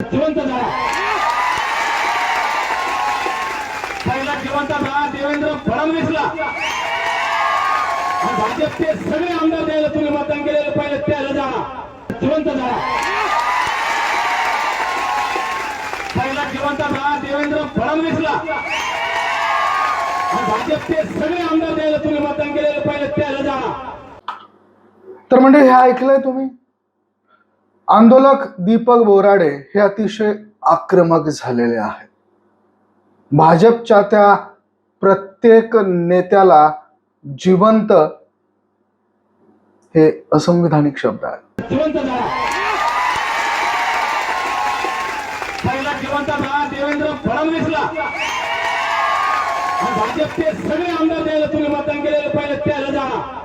जिवंत झाला पहिला जिवंत झाला देवेंद्र फडणवीसला. भाजपचे सगळे आमदार द्यायला तुम्ही मतदान केलेलं पहिले त्याला जाणा जिवंत झाला पहिला जिवंत झाला देवेंद्र फडणवीसला. भाजपचे सगळे आमदार द्यायला तुम्ही मतदान केलेलं पहिले त्याला जाणा तर म्हणजे हे ऐकलंय तुम्ही? आंदोलक दीपक बोराडे हे अतिशय आक्रमक झालेले आहेत. भाजपच्या त्या प्रत्येक नेत्याला जिवंत हे असंविधानिक शब्द आहेत. देवेंद्र फडणवीसला. भाजपचे सगळे आमदार द्यायला तुम्ही मतदान केलेलं पहिले त्याला जाणार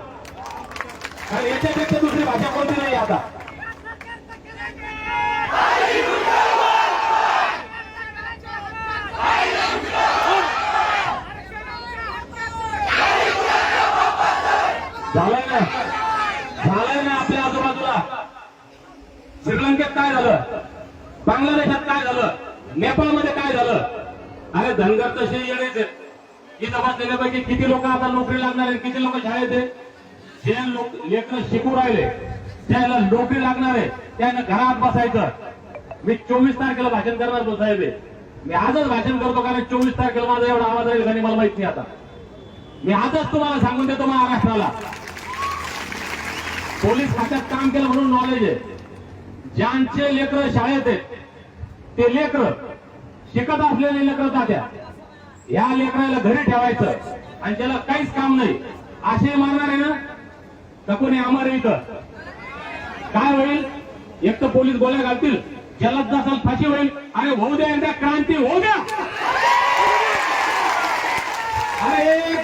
आणि याच्यापेक्षा दुसरी भाषा कोणती नाही आता? झालंय ना? झालंय ना आपल्या आजूबाजूला? श्रीलंकेत काय झालं? बांगलादेशात काय झालं? नेपाळमध्ये काय झालं? अरे धनगर तसे येणेच आहेत. इथं बसलेल्यापैकी किती लोक आता नोकरी लागणार आहेत? किती लोक शाळेत आहेत? जे लोक लेकर शिकू राहिले त्याला नोकरी लागणार आहे. त्यानं घरात बसायचं. मी चोवीस तारखेला भाषण करणार तो साहेब. मी आजच भाषण करतो कारण चोवीस तारखेला माझा एवढा आवाज राहील का मला माहीत नाही आता. मी आजच तुम्हाला सांगून देतो महाराष्ट्राला. पोलीस खात्यात काम केलं म्हणून नॉलेज आहे. ज्यांचे लेकर शाळेत आहेत ते लेकर शिकत असलेले लेकर तात्या या लेकराला घरी ठेवायचं आणि त्याला काहीच काम नाही. असे मारणार आहे ना? तर कोणी अमर इथं. काय होईल? एक तर पोलीस गोळ्या घालतील जलद नसाल फाशी होईल. अरे होऊ द्या क्रांती होऊ द्या. अरे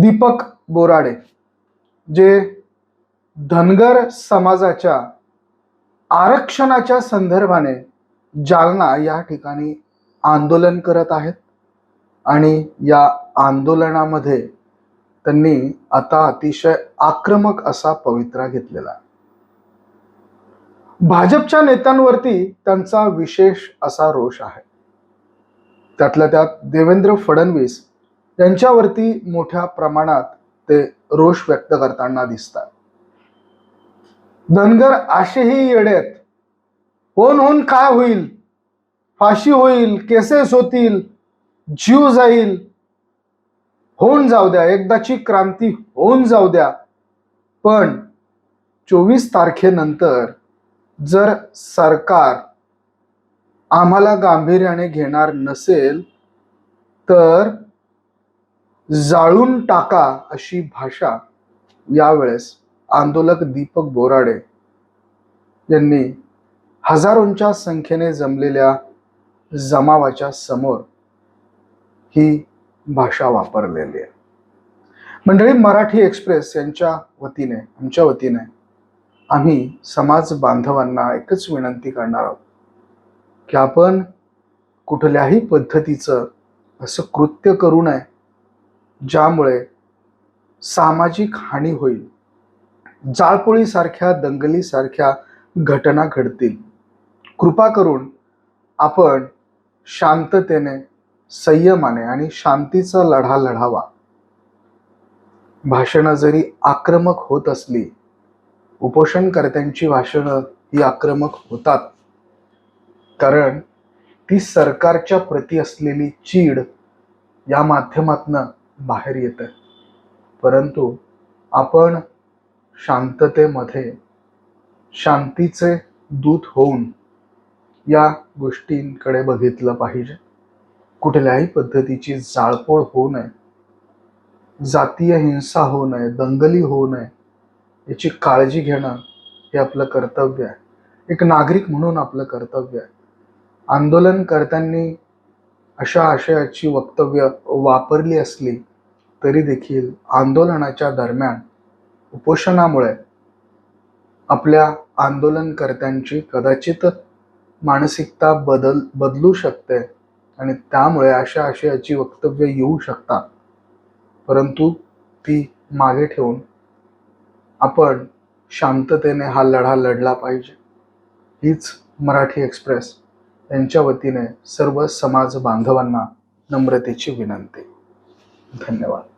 दीपक बोराडे जे धनगर समाजाच्या आरक्षणाच्या संदर्भाने जालना या ठिकाणी आंदोलन करत आहेत आणि या आंदोलनामध्ये त्यांनी आता अतिशय आक्रमक असा पवित्रा घेतलेला भाजपच्या नेत्यांवरती त्यांचा विशेष असा रोष आहे. त्यातल्या त्यात देवेंद्र फडणवीस त्यांच्यावरती मोठ्या प्रमाणात ते रोष व्यक्त करताना दिसतात. धनगर असेही येडेत. होऊन होऊन काय होईल? फाशी होईल केसेस होतील जीव जाईल. होऊन जाऊ द्या एकदाची क्रांती होऊन जाऊ द्या. पण चोवीस तारखेनंतर जर सरकार आम्हाला गांभीर्याने घेणार नसेल तर जाळून टाका अशी भाषा यावेळेस आंदोलक दीपक बोराडे यांनी हजारोंच्या संख्येने जमलेल्या जमावाच्या समोर ही भाषा वापरलेली आहे. मंडळी मराठी एक्सप्रेस यांच्या वतीने आमच्या वतीने आम्ही समाज बांधवांना एकच विनंती करणार आहोत की आपण कुठल्याही पद्धतीचं असं कृत्य करू नये ज्यामुळे सामाजिक हानी होईल. जाळपोळीसारख्या दंगलीसारख्या घटना घडतील. कृपा करून आपण शांततेने संयमाने आणि शांतीचा लढा लढावा. भाषणं जरी आक्रमक होत असली उपोषणकर्त्यांची भाषणं ही आक्रमक होतात. कारण ती सरकारच्या प्रती असलेली चीड या माध्यमातनं बाहेर येतं. परंतु आपण शांततेमध्ये शांतीचे दूत होऊन या गोष्टींकडे बघितलं पाहिजे. कुठल्याही पद्धतीची जाळपोळ होऊ नये. जातीय हिंसा होऊ नये दंगली होऊ नये याची काळजी घेणं हे आपलं कर्तव्य आहे. एक नागरिक म्हणून आपलं कर्तव्य आहे. आंदोलनकर्त्यांनी अशा आशयाची वक्तव्य वापरली असली तरी देखील आंदोलनाच्या दरम्यान उपोषणामुळे आपल्या आंदोलनकर्त्यांची कदाचित मानसिकता बदल बदलू शकते आणि त्यामुळे अशा आशयाची वक्तव्य येऊ शकतात. परंतु ती मागे ठेवून आपण शांततेने हा लढा लढला पाहिजे. हीच मराठी एक्सप्रेस यांच्या वतीने सर्व समाज बांधवांना नम्रतेची विनंती. धन्यवाद